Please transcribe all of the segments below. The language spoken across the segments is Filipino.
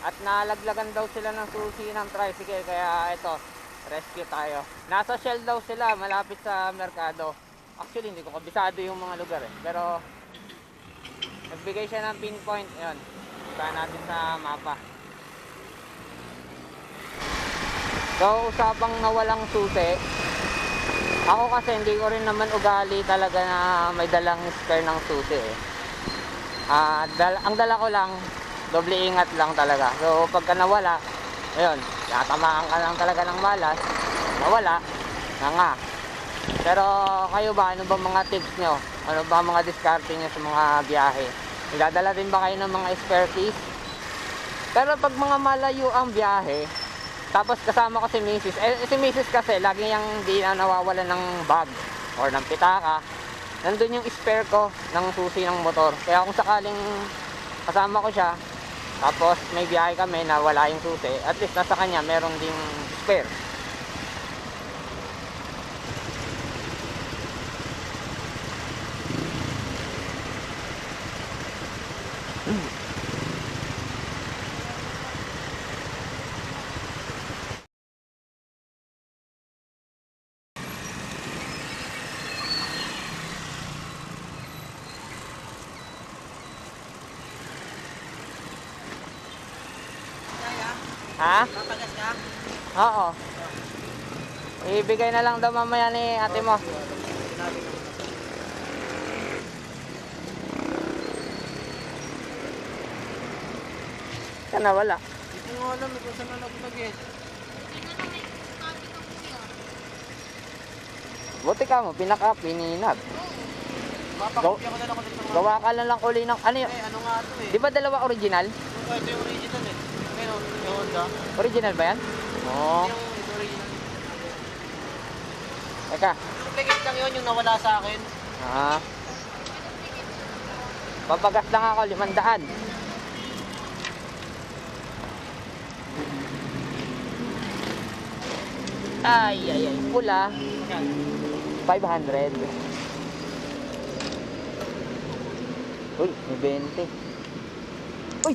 At nalaglagan daw sila ng susi ng tricycle kaya ito, rescue tayo. Nasa Shell daw sila, malapit sa merkado. Actually, hindi ko kabisado yung mga lugar eh. Pero, nagbigay siya ng pinpoint. Yun, punta natin sa mapa. So, usapang nawalang susi. Ako kasi hindi ko rin naman ugali talaga na may dalang spare ng susi eh. Ah, dal- ang dala ko lang, doble ingat lang talaga. So, pagka nawala, ayun, tatamaan ka lang talaga ng malas, nawala, na nga. Pero kayo ba, ano ba mga tips nyo? Ano ba mga diskarte nyo sa mga biyahe? Nagdadala din ba kayo ng mga spare keys? Pero pag mga malayo ang biyahe, tapos kasama ko si Mrs. Eh, si Mrs. kasi, lagi niyang di na nawawala ng bag or ng pitaka. Nandun yung spare ko ng susi ng motor. Kaya kung sakaling kasama ko siya, tapos may biyahe kami na wala yung susi, at least nasa kanya meron ding spare. Ha? Papagas ka? Oo. Ibigay na lang daw mamaya ni ate mo. Sana wala. Hindi ko alam kung saan na naglag eh. Buti ka mo, pinaka, pininat. Mapakopya ko na lang ng mga... Gawa ka lang lang uli ng, ano yun? Eh, ano nga to eh. Di ba dalawa original? Yung, ito yung original Ngayon, yung Honda. Original ba yan? Oo. Yung ito original. Teka. Duplicate lang yun yung nawala sa akin. Ah. Papagas lang ako, limandaan. Ay, ay, ay. Pula, Yan. 500. Uy, may 20. Uy!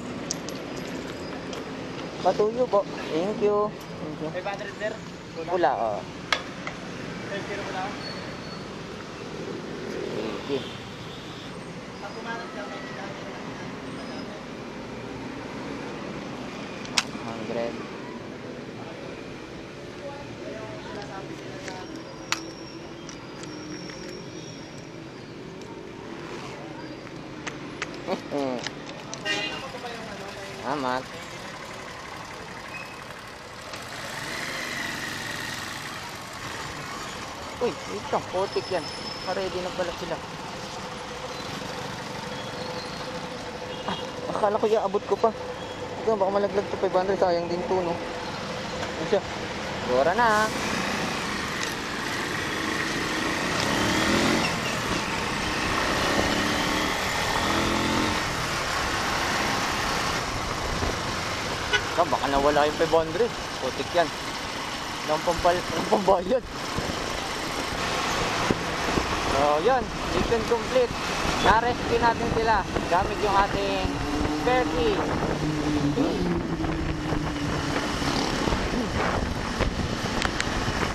Patuyo po. Thank you. Thank you. 500 sir. Pula, oh. 5 kilo mo lang. Thank you. Pag kumakas ka, may kita. 100. Amat. Uy, wait lang. Putik yan. Ready na pala sila. Ah, akala ko yung abot ko pa. Ikaw, baka malaglag to 500. Sayang din to, no? Ano siya? Gora na. Ikaw, baka nawala yung 500. Putik yan. Nang pambayad. So, yun. Mission complete. Na-rescue natin sila gamit yung ating spare key